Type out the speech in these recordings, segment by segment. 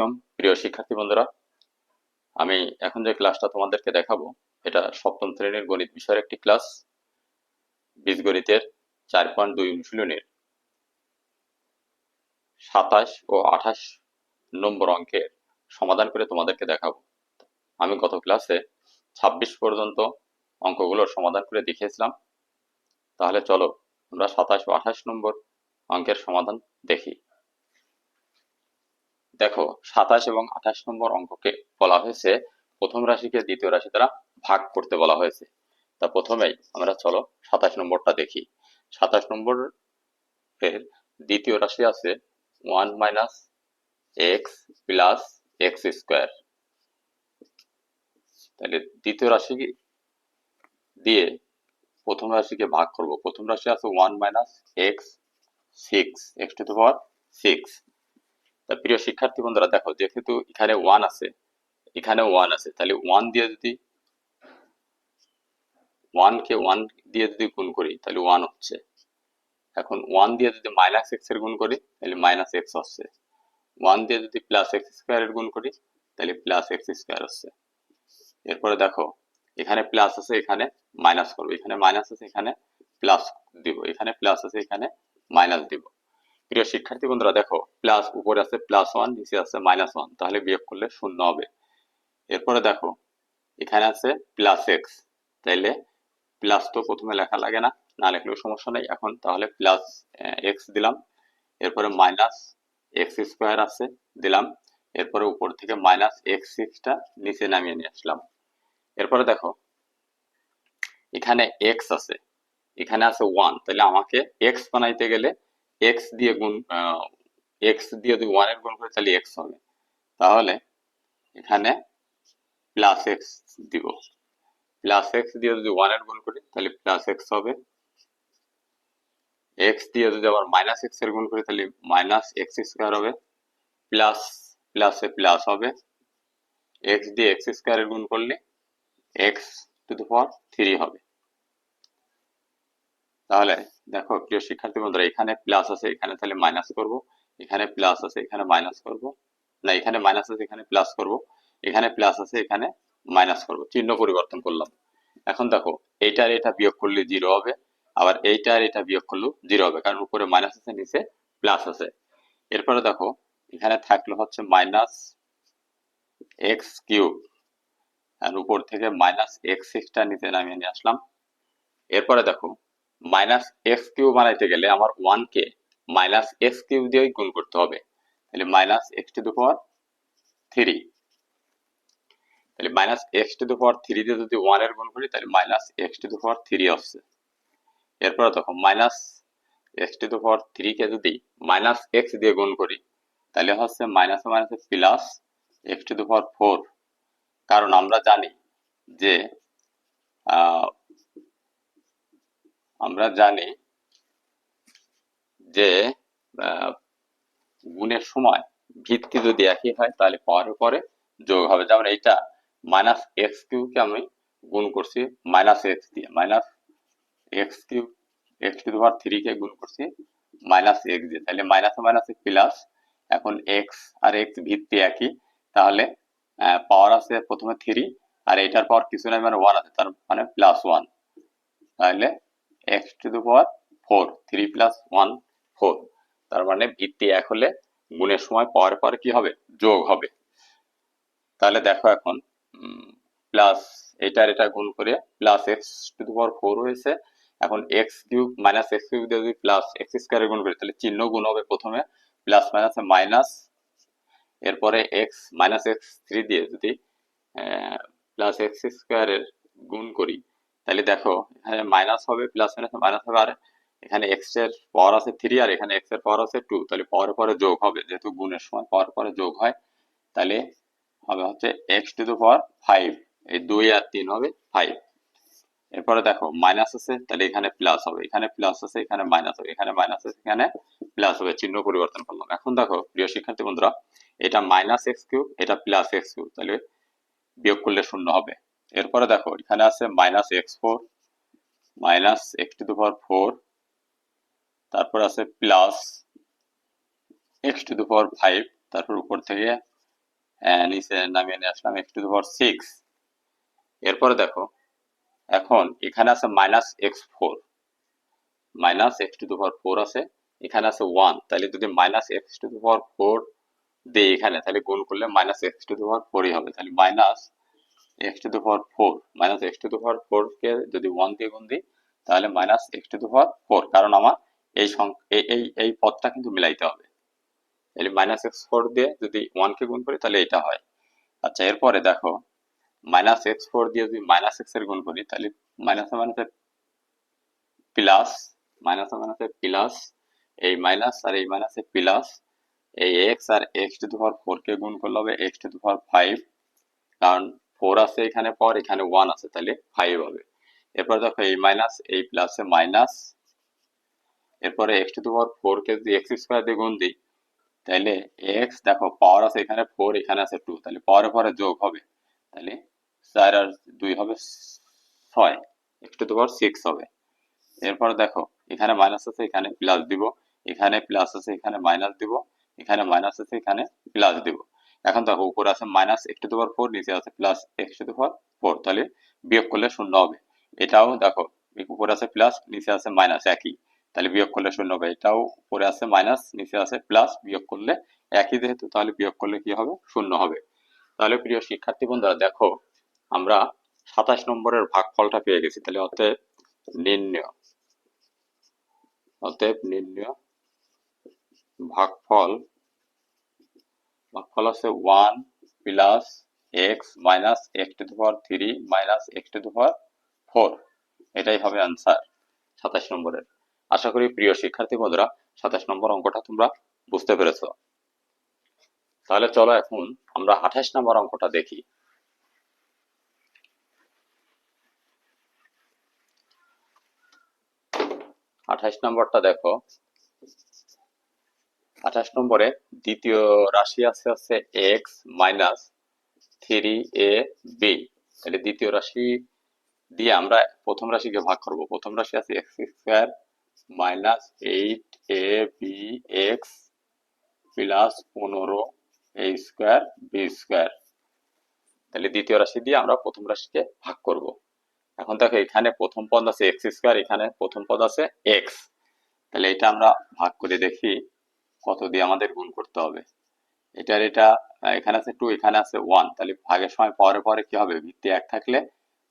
আলাইকুম, প্রিয় শিক্ষার্থী বন্ধুরা। আমি এখন যে ক্লাসটা তোমাদেরকে দেখাবো, এটা সপ্তম শ্রেণির গণিত বিষয়ের একটি ক্লাস বীজগণিতের চার পয়েন্ট দুই অনুশীলনের। সাতাশ ও আঠাশ নম্বর অঙ্কের সমাধান করে তোমাদেরকে দেখাবো। আমি গত ক্লাসে ছাব্বিশ পর্যন্ত অঙ্কগুলোর সমাধান করে দেখিয়েছিলাম। তাহলে চলো, আমরা সাতাশ ও আঠাশ নম্বর অঙ্কের সমাধান দেখি। দেখো, সাতাশ এবং আঠাশ নম্বর অঙ্ককে বলা হয়েছে, প্রথম রাশিকে দ্বিতীয় রাশি দ্বারা ভাগ করতে বলা হয়েছে। তা প্রথমেই আমরা চলো সাতাশ নম্বরটা দেখি। সাতাশ নম্বর এর দ্বিতীয় রাশি আছে one minus x plus x square. তাহলে দ্বিতীয় রাশি দিয়ে প্রথম রাশিকে ভাগ করব। প্রথম রাশি আছে one minus x six. X to power six. তা প্রিয় শিক্ষার্থী বন্ধুরা, দেখো, যেহেতু এখানে ওয়ান আছে, এখানে ওয়ান আছে, তাহলে ওয়ান দিয়ে যদি ওয়ান কে ওয়ান দিয়ে যদি গুণ করি, তাহলে ওয়ান হচ্ছে। এখন ওয়ান দিয়ে যদি মাইনাস এক্সের গুণ করি, তাহলে মাইনাস এক্স হচ্ছে। ওয়ান দিয়ে যদি প্লাস এক্স স্কোয়ার এর গুণ করি, তাহলে প্লাস এক্স স্কোয়ার হচ্ছে। এরপরে দেখো, এখানে প্লাস আছে, এখানে মাইনাস করব। এখানে মাইনাস আছে, এখানে প্লাস দিব। এখানে প্লাস আছে, এখানে মাইনাস দিব। প্রিয় শিক্ষার্থী বন্ধুরা, দেখো প্লাস উপরে আছে প্লাস ওয়ান নিচে আছে মাইনাস ওয়ান তাহলে বিয়োগ করলে শূন্য হবে। এরপরে দেখো, এখানে আছে প্লাস এক্স তাইলে প্লাস তো প্রথমে লেখা লাগে না না লেখলেও সমস্যা নেই। এখন তাহলে প্লাস এক্স দিলাম, এরপরে মাইনাস এক্স স্কোয়ার আছে, দিলাম, এরপরে উপর থেকে মাইনাস এক্স সিক্সটা নিচে নামিয়ে নিয়ে আসলাম। এরপরে দেখো, এখানে এক্স আছে, এখানে আছে ওয়ান তাহলে আমাকে এক্স বানাইতে গেলে এক্স দিয়ে গুণ এক্স দিয়ে যদি ওয়ানের গুণ করি, তাহলে এক্স হবে। তাহলে এখানে প্লাস এক্স দিব। প্লাস এক্স দিয়ে যদি ওয়ানের গুণ করি, তাহলে প্লাস এক্স হবে। এক্স দিয়ে যদি আবার মাইনাস এক্সের গুণ করি, তাহলে মাইনাস এক্স স্কোয়ার হবে। প্লাস প্লাসে প্লাস হবে। এক্স দিয়ে এক্স স্কোয়ার এর গুণ করলে x to the power three হবে। তাহলে দেখো, প্রিয় শিক্ষার্থী বন্ধুরা, এখানে প্লাস আছে, এখানে তাহলে মাইনাস করব। এখানে প্লাস আছে, এখানে মাইনাস করব। না, এখানে মাইনাস আছে, এখানে প্লাস করব। এখানে প্লাস আছে, এখানে মাইনাস করব। চিহ্ন পরিবর্তন করলাম। এখন দেখো, এইটার এটা বিয়োগ করলে জিরো হবে, আবার এইটার এটা বিয়োগ করলেও জিরো হবে, কারণ উপরে মাইনাস আছে, নিচে প্লাস আছে। এরপরে দেখো, এখানে থাকল হচ্ছে মাইনাস এক্স কিউব আর উপর থেকে মাইনাস এক্স সিক্সটা নিচে নামিয়ে নিয়ে আসলাম। এরপরে দেখো মাইনাস এক্স কিউব বানাইতে গেলে আমার ওয়ান কে মাইনাস এক্স কিউব দিয়ে গুণ করতে হবে। তাহলে minus x to the power three. তাহলে minus x to the power three দিয়ে যদি ওয়ানের গুণ করি, তাহলে minus x to the power three আসছে। এরপরে দেখো, minus x to the power three কে যদি মাইনাস এক্স দিয়ে গুণ করি, তাহলে হচ্ছে মাইনাস মাইনাসে plus x to the power four. কারণ আমরা জানি যে আমরা জানি যে গুণের সময় ভিত্তি যদি একই হয়, তাহলে পাওয়ারের পরে যোগ হবে। যেমন এইটা মাইনাস এক্স কিউবকে আমি গুণ করছি মাইনাস এক্স দিয়ে। Minus x cube x to power three কে গুণ করছি মাইনাস এক্স দিয়ে। তাহলে মাইনাস মাইনাসে প্লাস এখন এক্স আর এক্স ভিত্তি একই। তাহলে পাওয়ার আছে প্রথমে থ্রি আর এটার পাওয়ার কিছু নাই মানে ওয়ান আছে, তার মানে প্লাস ওয়ান তাহলে x to the power four three plus one four তার মানে ভিত্তি এক হলে গুণের সময় পাওয়ার পর কি হবে? যোগ হবে। তাহলে দেখো এখন প্লাস এটার এটা গুণ করে plus x to the power four হয়েছে। এখন x cube minus x cube দিয়ে যদি প্লাস এক্স স্কোয়ারে গুণ করি, তাহলে চিহ্ন গুণ হবে প্রথমে। প্লাস মাইনাস মাইনাস এরপরে এক্স মাইনাস এক্স থ্রি দিয়ে যদি প্লাস এক্স স্কোয়ারের গুণ করি তাহলে দেখো, এখানে মাইনাস হবে প্লাস মাইনাস মাইনাস হবে, আর এখানে এক্সের পাওয়ার আছে থ্রি আর এখানে এক্সের পাওয়ার আছে টু তাহলে পাওয়ার পরে যোগ হবে, যেহেতু গুণের সময় পাওয়ার পরে যোগ হয়, তাহলে হবে হচ্ছে x to the power five এই দুই আর তিন হবে ফাইভ এরপরে দেখো মাইনাস আছে, তাহলে এখানে প্লাস হবে, এখানে প্লাস আছে, এখানে মাইনাস হবে, এখানে মাইনাস আছে, এখানে প্লাস হবে, চিহ্ন পরিবর্তন করলাম। এখন দেখো, প্রিয় শিক্ষার্থী বন্ধুরা, এটা মাইনাস এক্স কিউব এটা প্লাস এক্স কিউব তাহলে বিয়োগ করলে শূন্য হবে। এরপরে দেখো, এখানে আছে minus x four minus x to power four তারপর আছে plus x to power five তারপর উপর থেকে নিচে নামিয়ে নিয়ে আসলাম x to the power six এরপরে দেখো, এখন এখানে আছে minus x four minus x to the power four আছে, এখানে আছে ওয়ান তাহলে যদি minus x to the power four দিই এখানে, তাহলে গুণ করলে minus x to the power ফোরই হবে, তাহলে minus x to the power four minus x to the power four কে যদি ওয়ান দিয়ে গুণ দিই, তাহলে minus x to the power four কারণ আমার এই এই এই পদটা কিন্তু মিলাইতে হবে। তাহলে মাইনাস এক্স ফোর দিয়ে যদি ওয়ান কে গুণ করি, তাহলে এটা হয়। আচ্ছা এরপরে দেখো মাইনাস এক্স ফোর দিয়ে যদি মাইনাস এক্সের গুণ করি, তাহলে মাইনাস মাইনাসে প্লাস মাইনাস মাইনাসে প্লাস এই মাইনাস আর এই মাইনাসে প্লাস এই x R x to the power four কে গুণ করলে হবে x to the power five কারণ ফোর আছে এখানে পর এখানে ওয়ান আছে, তাহলে ফাইভ হবে। এরপর দেখো এই মাইনাস এই প্লাসে মাইনাস এরপরে এক্স টু পাওয়ার ফোর কে যদি এক্স স্কোয়ার দিয়ে গুণ দিই, তাহলে এক্স দেখো পাওয়ার আছে এখানে ফোর এখানে আছে টু তাহলে পাওয়ারে পরে যোগ হবে। তাহলে চার আর দুই হবে ছয় এক্স টু পাওয়ার সিক্স হবে। এরপর দেখো, এখানে মাইনাস আছে, এখানে প্লাস দিব। এখানে প্লাস আছে, এখানে মাইনাস দিব। এখানে মাইনাস আছে, এখানে প্লাস দিব। এখন দেখো, উপরে আছে minus x to the power four নিচে আছে plus x to the power four তাহলে বিয়োগ করলে শূন্য হবে। এটাও দেখো, উপরে আছে প্লাস নিচে আছে মাইনাস একই। তাহলে বিয়োগ করলে শূন্য হবে। এটাও উপরে আছে মাইনাস নিচে আছে প্লাস বিয়োগ করলে একই যেহেতু, তাহলে বিয়োগ করলে কি হবে? শূন্য হবে। তাহলে প্রিয় শিক্ষার্থী বন্ধুরা, দেখো, আমরা সাতাশ নম্বরের ভাগফলটা পেয়ে গেছি। তাহলে অতএব নির্ণয় অতএব নির্ণয়, ভাগফল ভাগফল আছে one plus x minus x to the power three minus x to the power four এটাই হবে আনসার সাতাশ নম্বরের। আশা করি প্রিয় শিক্ষার্থী বন্ধুরা, সাতাশ নম্বর অঙ্কটা তোমরা বুঝতে পেরেছ। তাহলে চলো এখন আমরা আঠাশ নম্বর অঙ্কটা দেখি। আঠাশ নম্বরটা দেখো। আঠাশ নম্বরে দ্বিতীয় রাশি আছে আছে x minus three a b তাহলে দ্বিতীয় রাশি দিয়ে আমরা প্রথম রাশিকে ভাগ করব। প্রথম রাশি আছে x square minus eight a b x plus পনেরো এ স্কোয়ার বি স্কোয়ার তাহলে দ্বিতীয় রাশি দিয়ে আমরা প্রথম রাশিকে ভাগ করব। এখন দেখো এখানে প্রথম পদ আছে এক্স স্কোয়ার এখানে প্রথম পদ আছে এক্স তাহলে এটা আমরা ভাগ করে দেখি। কত দিয়ে আমাদের গুণ করতে হবে। এটার এটা এখানে আছে টু এখানে আছে ওয়ান তাহলে ভাগের সময় পরে পরে কি হবে? ভিত্তি এক থাকলে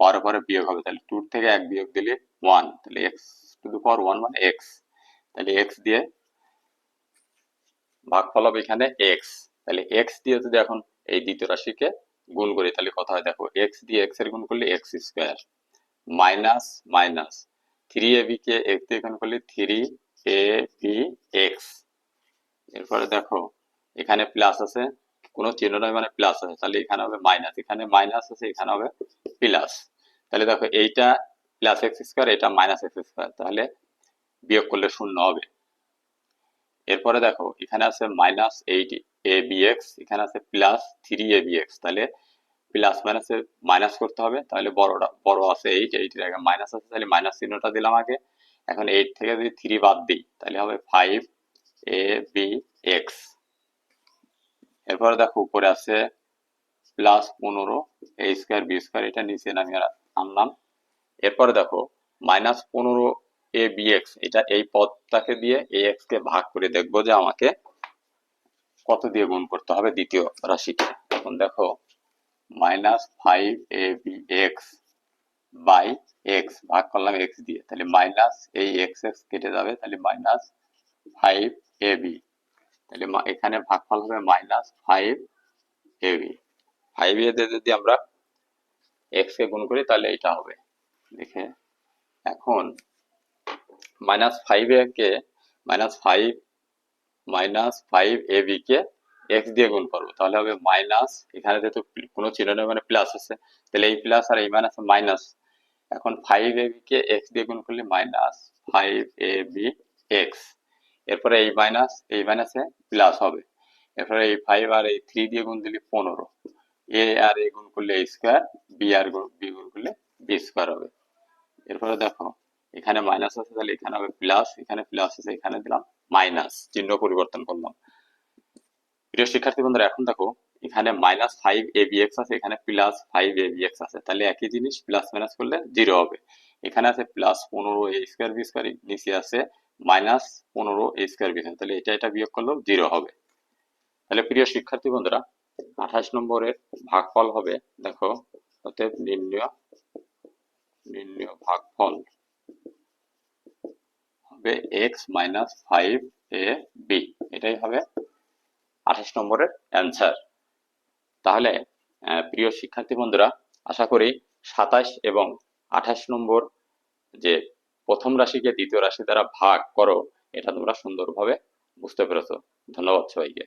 পরে পরে বিয়োগ হবে। তাহলে টু থেকে এক বিয়োগ দিলে ওয়ান তাহলে x to the power one মানে এক্স তাহলে এক্স দিয়ে ভাগফল হবে এখানে এক্স তাহলে এক্স দিয়ে যদি এখন এই দ্বিতীয় রাশিকে গুণ করি, তাহলে কত হয়? দেখো এক্স দিয়ে এক্সের গুণ করলে x square minus minus three a b K x দিয়ে গুণ করলে থ্রি এ বি এক্স এরপরে দেখো, এখানে প্লাস আছে। কোনো চিহ্ন নয় মানে প্লাস আছে। তাহলে এখানে হবে মাইনাস এখানে মাইনাস আছে, এখানে হবে প্লাস তাহলে দেখো, এইটা প্লাস এক্স স্কোয়ার এটা মাইনাস এক্স স্কোয়ার তাহলে বিয়োগ করলে শূন্য হবে। এরপরে দেখো, এখানে আছে minus eight a b x এখানে আছে plus three a b x তাহলে প্লাস মাইনাসে মাইনাস করতে হবে। তাহলে বড়টা, বড় আছে এইট এইটের আগে মাইনাস আছে। তাহলে মাইনাস চিহ্নটা দিলাম আগে। এখন এইট থেকে যদি থ্রি বাদ দিই, তাহলে হবে ফাইভ এ বি এক্স এরপরে দেখো, উপরে আছে প্লাস পনেরো এ স্কোয়ার বি স্কোয়ার এটা নিচে নামিয়ে আনলাম। এরপরে দেখো মাইনাস পনেরো এ বি এক্স এটা এই পদটাকে দিয়ে এ এক্স কে ভাগ করে দেখব যে আমাকে কত দিয়ে গুণ করতে হবে দ্বিতীয় রাশিকে। এখন দেখো minus five a b x by x ভাগ করলাম এক্স দিয়ে। তাহলে মাইনাস এই এক্স এক্স কেটে যাবে, তাহলে মাইনাস ফাইভ এ বি তাহলে এখানে ভাগফল হবে minus five a b five a যদি আমরা এক্স কে গুণ করি, তাহলে এটা হবে। দেখে, এখন minus five a K minus five minus five a b K x দিয়ে গুণ করব। তাহলে হবে মাইনাস এখানে যেহেতু কোনো চিহ্ন নেই মানে প্লাস আছে, তাহলে এই প্লাস আর এই মাইনাস মাইনাস এখন ফাইভ এ বি কে এক্স দিয়ে গুণ করলে minus five a b x এরপরে এই মাইনাস এই মাইনাসে প্লাস হবে। এরপরে এই ফাইভ আর এই থ্রি দিয়ে গুণ দিলে পনেরো। এ আর এ গুণ করলে এ স্কোয়ার বি আর বি গুণ করলে বি স্কোয়ার হবে। এরপরে দেখো, এখানে মাইনাস আছে তাহলে এখানে হবে প্লাস এখানে প্লাস আছে, এখানে দিলাম মাইনাস চিহ্ন পরিবর্তন করলাম। প্রিয় শিক্ষার্থী বন্ধুরা, এখন দেখো, এখানে minus five a b x আছে, এখানে plus five a b x আছে। তাহলে একই জিনিস প্লাস মাইনাস করলে জিরো হবে। এখানে আছে প্লাস পনেরো এ স্কোয়ার বি স্কোয়ার নিচে আছে মাইনাস পনেরো এ স্কোয়ার বি তাহলে এটা এটা বিয়োগ করলেও জিরো হবে। তাহলে প্রিয় শিক্ষার্থী বন্ধুরা, আঠাশ নম্বরের ভাগফল হবে, দেখো, অতএব নির্ণয় নির্ণয় ভাগফল হবে x minus five a b এটাই হবে আঠাশ নম্বরের অ্যান্সার তাহলে প্রিয় শিক্ষার্থী বন্ধুরা, আশা করি সাতাশ এবং আঠাশ নম্বর যে প্রথম রাশিকে দ্বিতীয় রাশি দ্বারা ভাগ করো এটা তোমরা সুন্দরভাবে বুঝতে পেরেছো ধন্যবাদ সবাইকে